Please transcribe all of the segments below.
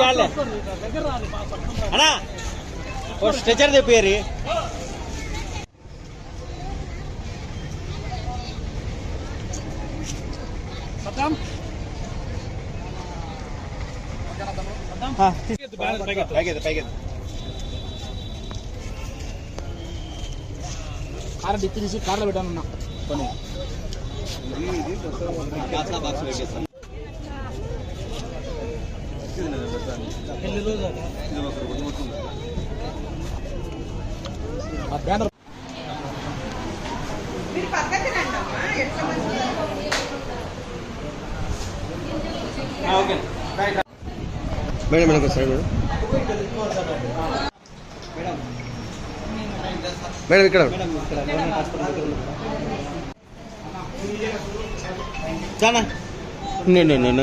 చాలే అన్నా ఓ స్ట్రెచర్ తెప్పియరి పైకి పైకి కార్ డిప్పి తీసి కార్లో పెట్టానన్నా. కొన్ని బాక్స్ బాక్స్ పెట్టేస్తాను. బ్యానర్ మీరు పక్కకి రండి అమ్మా ఎట్లా okay. Madam madam? Side madam madam ఇక్కడ చాలా నేను నేను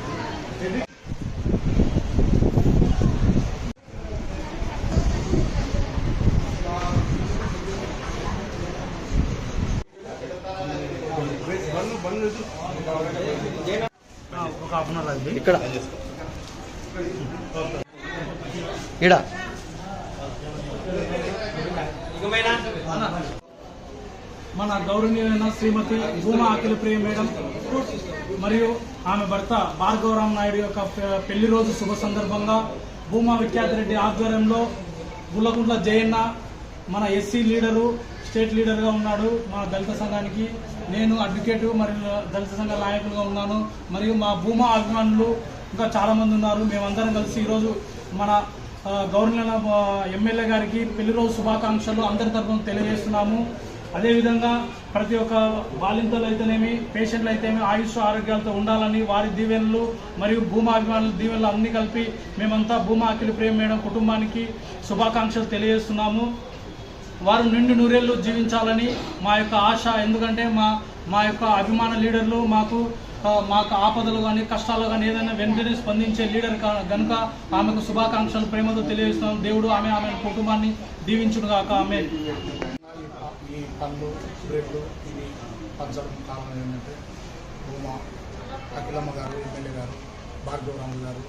ఇక్కడ. ఇడ మన గౌరవనీయమైన శ్రీమతి భూమా అఖిల ప్రియ మేడం మరియు ఆమె భర్త భార్గవరామ్ నాయుడు యొక్క పెళ్ళి రోజు శుభ సందర్భంగా భూమా విఖ్యాత రెడ్డి ఆధ్వర్యంలో గుల్లకుంట్ల జయన్న మన ఎస్సీ లీడరు స్టేట్ లీడర్గా ఉన్నాడు మా దళిత సంఘానికి. నేను అడ్వకేట్ మరియు దళిత సంఘ నాయకులుగా ఉన్నాను. మరియు మా భూమా అభిమానులు ఇంకా చాలా మంది ఉన్నారు. మేమందరం కలిసి ఈరోజు మన గవర్నర్ ఎమ్మెల్యే గారికి పెళ్ళి రోజు శుభాకాంక్షలు అందరి తరఫున తెలియజేస్తున్నాము. అదేవిధంగా ప్రతి ఒక్క బాలింతలు అయితేనేమి పేషెంట్లు అయితేనేమి ఆయుష్ ఆరోగ్యాలతో ఉండాలని వారి దీవెనలు మరియు భూమా అభిమానులు దీవెనలు అన్నీ కలిపి మేమంతా భూమా అఖిల ప్రేమ మేడం కుటుంబానికి శుభాకాంక్షలు తెలియజేస్తున్నాము. వారు నిండు నూరేళ్ళు జీవించాలని మా యొక్క ఆశ. ఎందుకంటే మా మా యొక్క అభిమాన లీడర్లు మాకు మాకు ఆపదలు కానీ కష్టాలు కానీ ఏదైనా వెంటనే స్పందించే లీడర్ కనుక ఆమెకు శుభాకాంక్షలు ప్రేమతో తెలియజేస్తున్నాం. దేవుడు ఆమె ఆమె కుటుంబాన్ని దీవించును కాక ఆమె పండ్లు బ్రెడ్లు ఇవి పంచడం కారణం ఏంటంటే భూమా అఖిలమ్మ గారు ఎమ్మెల్యే గారు భార్గవరాము గారు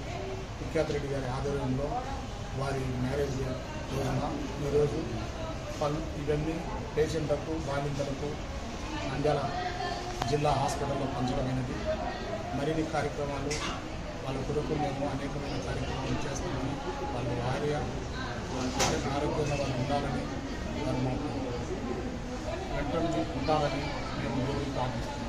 విఖ్యాత్ రెడ్డి గారి ఆధ్వర్యంలో వారి మ్యారేజ్ రోజున ఈరోజు పళ్ళు ఇవన్నీ పేషెంట్లకు బాధితులకు నంద్యాల జిల్లా హాస్పిటల్లో పంచడమైనది. మరిన్ని కార్యక్రమాలు వాళ్ళ కొరకు మేము అనేకమైన కార్యక్రమాలు చేస్తామని వాళ్ళ భార్య వాళ్ళ ఆరోగ్యంగా వాళ్ళు ఉండాలని వాళ్ళు మాకు వెంటనే ఉంటారని మేము ప్రార్థిస్తున్నాం